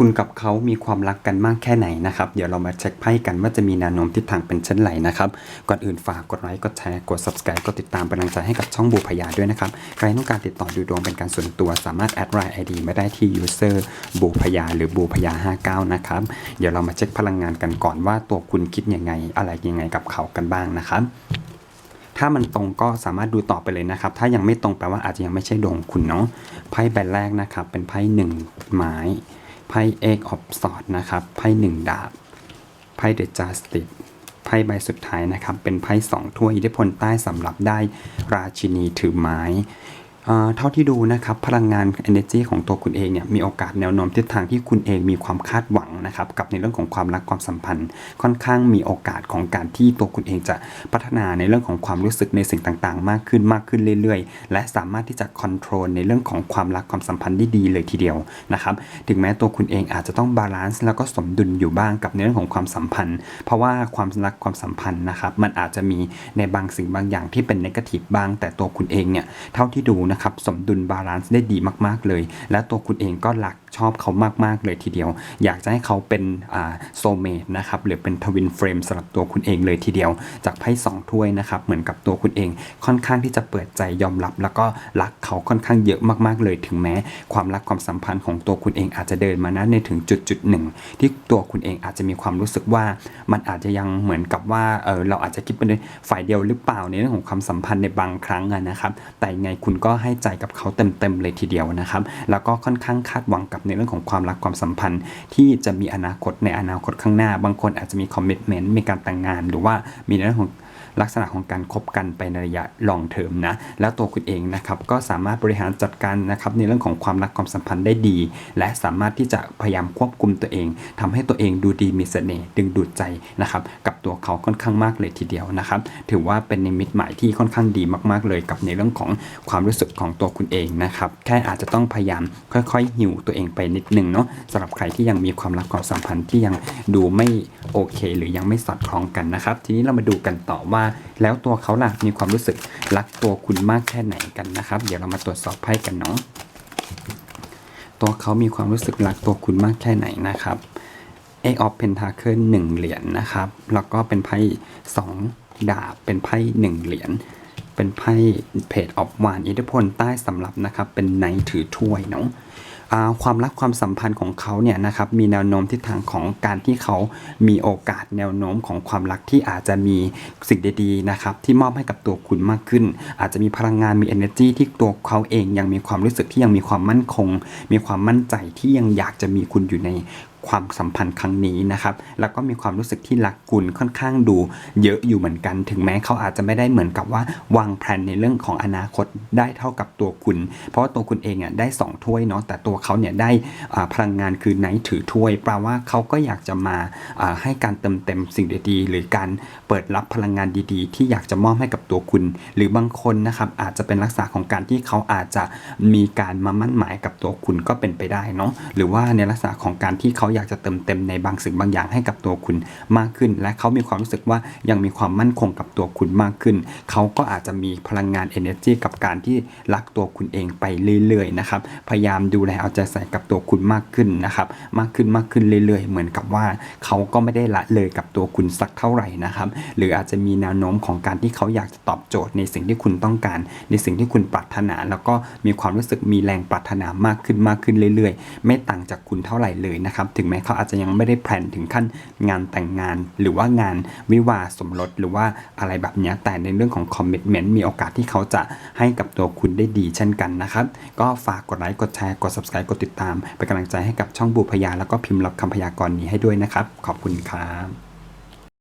คุณกับเขามีความรักกันมากแค่ไหนนะครับ เดี๋ยวเรามาเช็คไพ่กันว่าจะมีแนวโน้มทิศทางเป็นเช่นไรนะครับ ก่อนอื่นฝากกดไลค์ กดแชร์ กด subscribe กดติดตามเป็นกำลังใจให้กับช่องบูพยาด้วยนะครับ ใครต้องการติดต่อดูดวงเป็นการส่วนตัวสามารถแอดไลน์ไอดีมาได้ที่ user บูพยาหรือบูพยา59 นะครับ เดี๋ยวเรามาเช็คพลังงานกันก่อนว่าตัวคุณคิดยังไง อะไรยังไงกับเขากันบ้างนะครับถ้ามันตรงก็สามารถดูต่อไปเลยนะครับ ถ้ายังไม่ตรงแปลว่าอาจจะยังไม่ใช่ดวงคุณเนาะ ไพ่ใบแรกนะครับ เป็นไพ่หนึ่งไม้ ไพ่เอกออฟสอดนะครับ ไพ่หนึ่งดาบ ไพ่เดอะจัสติสไพ่ใบสุดท้ายนะครับ เป็นไพ่สองถ้วยอิทธิพลใต้สำหรับได้ราชินีถือไม้เท่าที่ดูนะครับ พลังงาน energy ของตัวคุณเองเนี่ยมีโอกาสแนวโน้มทิศทางที่คุณเองมีความคาดหวัง นะครับกับในเรื่องของความรักความสัมพันธ์ ค่อนข้างมีโอกาสของการที่ตัวคุณเองจะพัฒนาในเรื่องของความรู้สึกในสิ่งต่างๆ มากขึ้นมากขึ้นเรื่อยๆ และสามารถที่จะค o n t r o l ในเรื่องของความรักความสัมพันธ์ได้ดีเลยทีเดียวนะครับถึงแม้ตัวคุณเองอาจจะต้องบาลานซ์แล้วก็สมดุลอยู่บ้างกับในเรื่องของความสัมพันธ์ เพราะว่าความรักความสัมพันธ์นะครับมันอาจจะมีในบางสิ่งบางอย่างที่เป็นนกาทีฟบ้าง แต่ตัวคุณเองเนี่ยเท่าที่ดูนะครับสมดุลบาลานซ์ได้ดีมากๆเลย และตัวคุณเองก็รักชอบเขามากๆเลยทีเดียว อยากจะให้เขาเป็นโซเมตนะครับหรือเป็นทวินเฟรมสำหรับตัวคุณเองเลยทีเดียว จากไพ่สองถ้วยนะครับเหมือนกับตัวคุณเองค่อนข้างที่จะเปิดใจยอมรับ แล้วก็รักเขาค่อนข้างเยอะมากๆเลยถึงแม้ ความรักความสัมพันธ์ของตัวคุณเองอาจจะเดินมานะในถึงจุดจุดหนึ่งที่ตัวคุณเองอาจจะมีความรู้สึกว่ามันอาจจะยังเหมือนกับว่าเออเราอาจจะคิดเป็นฝ่ายเดียวหรือเปล่าในเรื่องของความสัมพันธ์ในบางครั้งนะครับ แต่ยังไงคุณก็ให้ใจกับเขาเต็มๆเลยทีเดียวนะครับ แล้วก็ค่อนข้างคาดหวังกับในเรื่องของความรักความสัมพันธ์ที่จะมีอนาคตในอนาคตข้างหน้า บางคนอาจจะมีคอมมิชเมนต์มีการแต่งงาน หรือว่ามีในเรื่องของ ลักษณะของการคบกันไปในระยะลองเทอมนะ แล้วตัวคุณเองนะครับก็สามารถบริหารจัดการนะครับในเรื่องของความรักความสัมพันธ์ได้ดี และสามารถที่จะพยายามควบคุมตัวเองทำให้ตัวเองดูดีมีเสน่ห์ดึงดูดใจนะครับกับตัวเขาค่อนข้างมากเลยทีเดียวนะครับ ถือว่าเป็นนิมิตหมายที่ค่อนข้างดีมาก ๆ เลยกับในเรื่องของความรู้สึกของตัวคุณเองนะครับแค่อาจจะต้องพยายามค่อยๆหิวตัวเองไปนิดนึงเนาะสำหรับใครที่ยังมีความรักความสัมพันธ์ที่ยังดูไม่โอเค หรือยังไม่สอดคล้องกันนะครับ ทีนี้เรามาดูกันต่อว่า แล้วตัวเขาล่ะมีความรู้สึกรักตัวคุณมากแค่ไหนกันนะครับ เดี๋ยวเรามาตรวจสอบไพ่กันเนาะตัวเขามีความรู้สึกรักตัวคุณมากแค่ไหนนะครับเอออฟเพนทาเคิลหนึ่งเหรียญนะครับ แล้วก็เป็นไพ่สองดาบเป็นไพ่หนึ่งเหรียญเป็นไพ่เพจออฟวานอิทธิพลใต้สำหรับนะครับ เป็นไนถือถ้วยเนาะอ่า ความรักความสัมพันธ์ของเขาเนี่ยนะครับมีแนวโน้มทิศทางของการที่เขามีโอกาสแนวโน้มของความรักที่อาจจะมีสิ่งดีๆนะครับที่มอบให้กับตัวคุณมากขึ้น อาจจะมีพลังงานมี energy ที่ตัวเขาเองยังมีความรู้สึกที่ยังมีความมั่นคง มีความมั่นใจที่ยังอยากจะมีคุณอยู่ใน ความสัมพันธ์ครั้งนี้นะครับ แล้วก็มีความรู้สึกที่รักคุณค่อนข้างดูเยอะอยู่เหมือนกัน ถึงแม้เขาอาจจะไม่ได้เหมือนกับว่าวางแผนในเรื่องของอนาคตได้เท่ากับตัวคุณ เพราะว่าตัวคุณเองอะได้สองถ้วยเนาะแต่ตัวเขาเนี่ยได้พลังงานคือไนท์ถือถ้วยแปลว่าเขาก็อยากจะมาอ่าให้การเติมเต็มสิ่งดีๆ หรือการเปิดรับพลังงานดีๆ ที่อยากจะมอบให้กับตัวคุณ หรือบางคนนะครับอาจจะเป็นลักษณะของการที่เขาอาจจะมีการมามั่นหมายกับตัวคุณก็เป็นไปได้เนาะหรือว่าในลักษณะของการที่เขาอยากจะเติมเต็มในบางสิ่งบางอย่างให้กับตัวคุณมากขึ้น และเขามีความรู้สึกว่ายังมีความมั่นคงกับตัวคุณมากขึ้น เขาก็อาจจะมีพลังงาน energy กับการที่รักตัวคุณเองไปเรื่อยๆนะครับพยายามดูแลเอาใจใส่กับตัวคุณมากขึ้นนะครับมากขึ้นมากขึ้นเรื่อยๆ เหมือนกับว่าเขาก็ไม่ได้ละเลยกับตัวคุณสักเท่าไหร่นะครับหรืออาจจะมีแนวโน้มของการที่เขาอยากจะตอบโจทย์ในสิ่งที่คุณต้องการ ในสิ่งที่คุณปรารถนา แล้วก็มีความรู้สึกมีแรงปรารถนามากขึ้นมากขึ้นเรื่อยๆ ไม่ต่างจากคุณเท่าไหร่เลยนะครับถึงแม้เขาอาจจะยังไม่ได้แพลนถึงขั้นงานแต่งงาน หรือว่างานวิวาสมรสหรือว่าอะไรแบบนี้แต่ในเรื่องของคอมมิชเมนต์มีโอกาสที่เขาจะให้กับตัวคุณได้ดีเช่นกันนะครับ ก็ฝากกดไลค์กดแชร์กด subscribe กดติดตามเป็นกำลังใจให้กับช่องบูพยา แล้วก็พิมพ์รับคำพยากรณ์นี้ให้ด้วยนะครับ ขอบคุณครับ